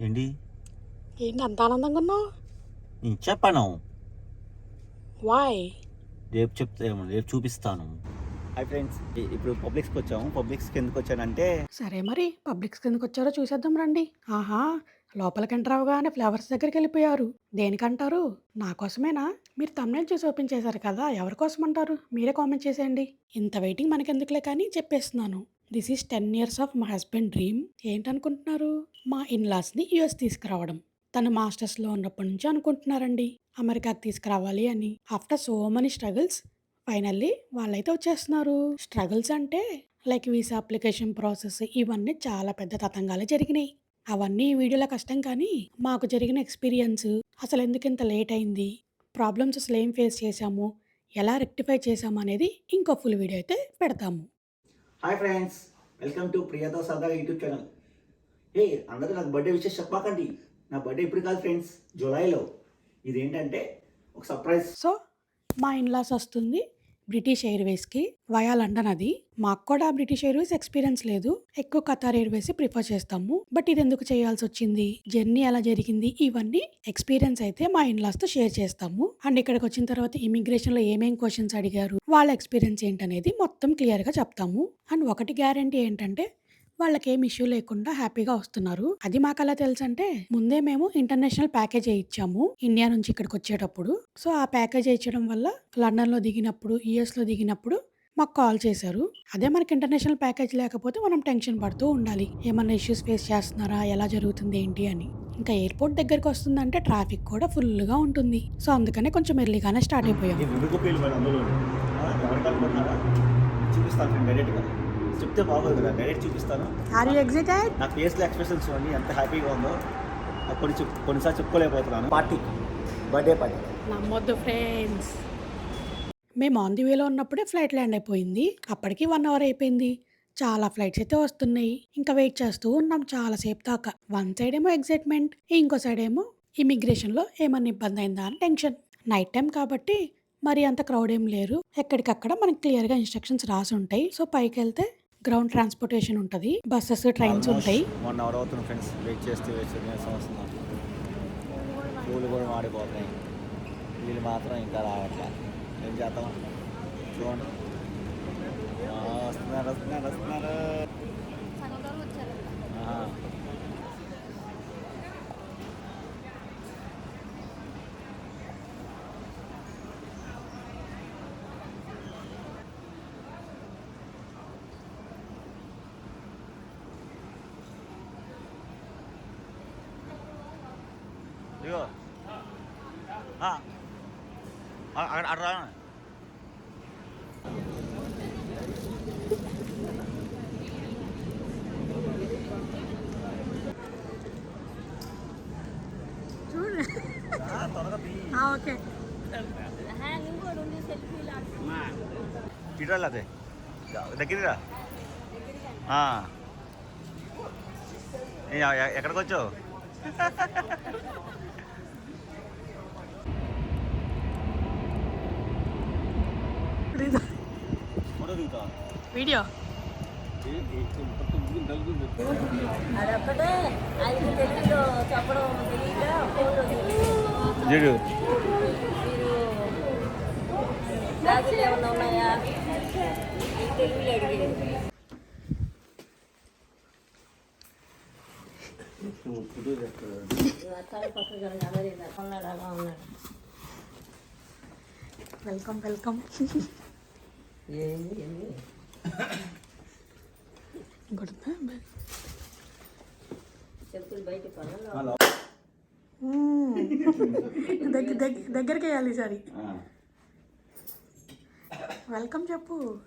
ఏంటి? ఏంటి అంత ఆనందంగా ఉన్నావు? నేను చెప్పను. వాయ్ రేపు చెప్తాను రేపు చూపిస్తాను. హాయ్ ఫ్రెండ్స్ ఇప్పుడు పబ్లిక్స్కి వచ్చాము. పబ్లిక్స్కి ఎందుకు వచ్చానంటే సరే మరి పబ్లిక్స్ కిందకు వచ్చారో చూసేద్దాం రండి. ఆహా లోపలికి ఎంటర్ అవగానే ఫ్లవర్స్ దగ్గరికి వెళ్ళిపోయారు. దేనికంటారు? నా కోసమేనా? మీరు తమిళ చూసి ఓపెన్ చేశారు కదా ఎవరి కోసం అంటారు మీరే కామెంట్ చేసేయండి. ఇంత వెయిటింగ్ మనకెందుకులే కానీ చెప్పేస్తున్నాను. This is ten years of మా హస్బెండ్ డ్రీమ్. ఏంటనుకుంటున్నారు? మా ఇన్లాస్ని యుఎస్ తీసుకురావడం. తను మాస్టర్స్లో ఉన్నప్పటి నుంచి అనుకుంటున్నారండి. అమెరికాకి తీసుకురావాలి అని. After so money struggles finally వాళ్ళైతే వచ్చేస్తున్నారు. స్ట్రగుల్స్ అంటే లైక్ వీసా అప్లికేషన్ ప్రాసెస్ ఇవన్నీ చాలా పెద్ద తతంగాలే జరిగినాయి. అవన్నీ ఈ వీడియోలో కష్టం కానీ మాకు జరిగిన ఎక్స్పీరియన్స్ అసలు ఎందుకు ఇంత లేట్ అయింది ప్రాబ్లమ్స్ అసలు ఏం ఫేస్ చేశాము ఎలా రెక్టిఫై చేశాము అనేది ఇంకో ఫుల్ వీడియో అయితే పెడతాము. హాయ్ ఫ్రెండ్స్ వెల్కమ్ టు ప్రియాదా సరదా యూట్యూబ్ ఛానల్ ఏ అందరూ నాకు బర్త్డే విషయం చెప్పకండి. నా బర్త్డే ఇప్పుడు కాదు ఫ్రెండ్స్ జూలైలో. ఇదేంటంటే ఒక సర్ప్రైజ్ సో మా ఇన్లాస్ వస్తుంది. బ్రిటిష్ ఎయిర్వేస్కి వయా లండన్ అది. మాకు కూడా బ్రిటిష్ ఎయిర్వేస్ ఎక్స్పీరియన్స్ లేదు. ఎక్కువ కతార్ ఎయిర్వేస్ ప్రిఫర్ చేస్తాము. బట్ ఇది ఎందుకు చేయాల్సి వచ్చింది? జర్నీ ఎలా జరిగింది? ఇవన్నీ ఎక్స్పీరియన్స్ అయితే మా ఇన్లాస్తో షేర్ చేస్తాము. అండ్ ఇక్కడికి వచ్చిన తర్వాత ఇమిగ్రేషన్లో ఏమేం క్వశ్చన్స్ అడిగారు? వాళ్ళ ఎక్స్పీరియన్స్ ఏంటనేది మొత్తం క్లియర్గా చెప్తాము. అండ్ ఒకటి గ్యారంటీ ఏంటంటే వాళ్ళకి ఇష్యూ లేకుండా హ్యాపీగా వస్తున్నారు. అది మాకు అలా తెలుసు అంటే ముందే మేము ఇంటర్నేషనల్ ప్యాకేజ్ ఇచ్చాము ఇండియా నుంచి ఇక్కడికి వచ్చేటప్పుడు. సో ఆ ప్యాకేజ్ ఇచ్చడం వల్ల లండన్లో దిగినప్పుడు యుఎస్లో దిగినప్పుడు మాకు కాల్ చేశారు. అదే మనకి ఇంటర్నేషనల్ ప్యాకేజ్ లేకపోతే మనం టెన్షన్ పడుతూ ఉండాలి. ఏమైనా ఇష్యూస్ ఫేస్ చేస్తున్నారా? ఎలా జరుగుతుంది ఏంటి అని. ఇంకా ఎయిర్పోర్ట్ దగ్గరికి వస్తుందంటే ట్రాఫిక్ కూడా ఫుల్గా ఉంటుంది. సో అందుకనే కొంచెం ఎర్లీగానే స్టార్ట్ అయిపోయాం. చెప్తే బాగోదు కదా డైరెక్ట్ చూపిస్తాను. ఆర్ యూ ఎగ్జైటెడ్ నా ఫేస్లో ఎక్స్ప్రెషన్స్ చూడండి ఎంత హ్యాపీగా ఉందో కొన్ని చెప్ కొన్నిసార్లు చెప్పుకోలేకపోతున్నాను. Party birthday party. నమ్మొద్దు ఫ్రెండ్స్. మేము ఆన్ ది వేలో ఉన్నప్పుడే ఫ్లైట్ ల్యాండ్ అయిపోయింది. అప్పటికి వన్ అవర్ అయిపోయింది. చాలా ఫ్లైట్స్ అయితే వస్తున్నాయి. ఇంకా వెయిట్ చేస్తూ ఉన్నాం చాలాసేపు దాకా. వన్ సైడ్ ఏమో ఎగ్జైట్మెంట్ ఇంకో సైడ్ ఏమో ఇమిగ్రేషన్లో ఏమన్నా ఇబ్బంది అయిందా అని టెన్షన్. నైట్ టైం కాబట్టి మరి అంత క్రౌడ్ ఏం లేరు. ఎక్కడికక్కడ మనకి క్లియర్గా ఇన్స్ట్రక్షన్స్ రాసి ఉంటాయి సో పైకి వెళ్తే గ్రౌండ్ ట్రాన్స్పోర్టేషన్ ఉంటుంది బస్సెస్ ట్రైన్స్ ఉంటాయి. వన్ అవర్ అవుతుంది ఫ్రెండ్స్ వెయిట్ చేస్తే వెయిట్ చేస్తే నీరసం వస్తున్నాం పూలు కూడా మాడిపోతున్నాయి. వీళ్ళు మాత్రం ఇంకా రావట్లే. ఏం చేద్దాం? చూడండి. వస్తున్నారు వస్తున్నారు వస్తున్నారు. ఆ, అక్కడ అక్కడ రా. ఓకే ఇటురాలి అదే. దగ్గరరా. ఎ- ఎక్కడికి వచ్చావు బ్యాగులు ఏమన్నా ఉన్నాయా ఈ తెలుగులో అడిగేది అక్కడ పక్కన అమెరికా ఉన్నాడు అలా ఉన్నాడు వెల్కమ్ వెల్కమ్ ఏంది ఏంది ఇంకోటి ఉందా? చెప్పులు బయట పడాలి మ్మ్. దగ్గర దగ్గర- దగ్గరికి వేయాలి ఈసారి. వెల్కమ్ చెప్పు.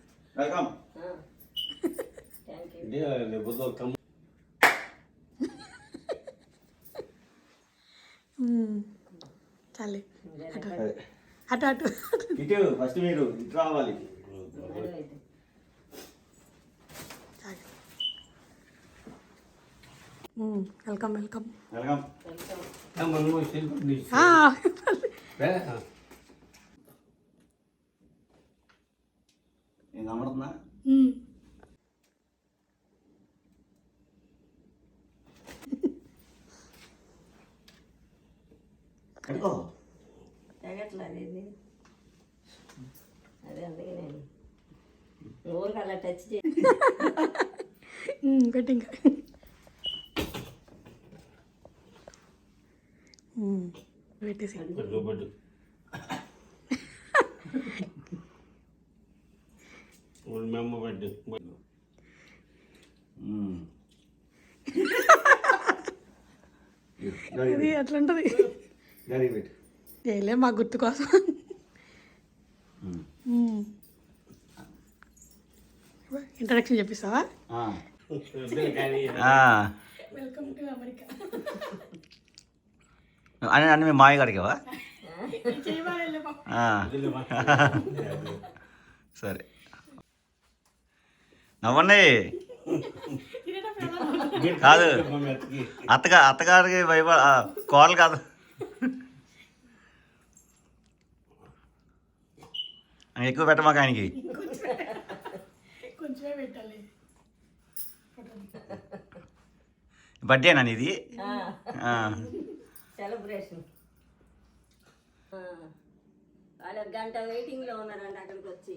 వెల్కమ్ అటు అటు ఇటు ఫస్ట్ మీరు ఇటు రావాలి వెల్కమ్ వెల్కమ్ వెల్కమ్ എടുക്കോ తెలియట్లేదు అదే. అందుకే నేను ఊరికి అలా టచ్ చే ఇంకోటి ఇంకా. పెట్టేసి. మేము పెట్టు. అది అట్లా ఉంటుంది. చేయలే మా గుర్తు కోసం. ఇంట్రడక్షన్ చెప్పిస్తావా? వెల్కమ్ టు అమెరికా అని అన్ని మేము మాయ గడిగావా వద్దులే మా. సరే. నవ్వండి. కాదు. అత్తగా అత్తగారికి భయప ఆ, కోడలు కాదు. ఎక్కువ పెట్టమాక ఆయనకి కొంచెమే పెట్టాలి. బర్త్డేనా ఇది ఆ. సెలబ్రేషన్ వాళ్ళు గంట వెయిటింగ్లో ఉన్నారంట అక్కడికి వచ్చి.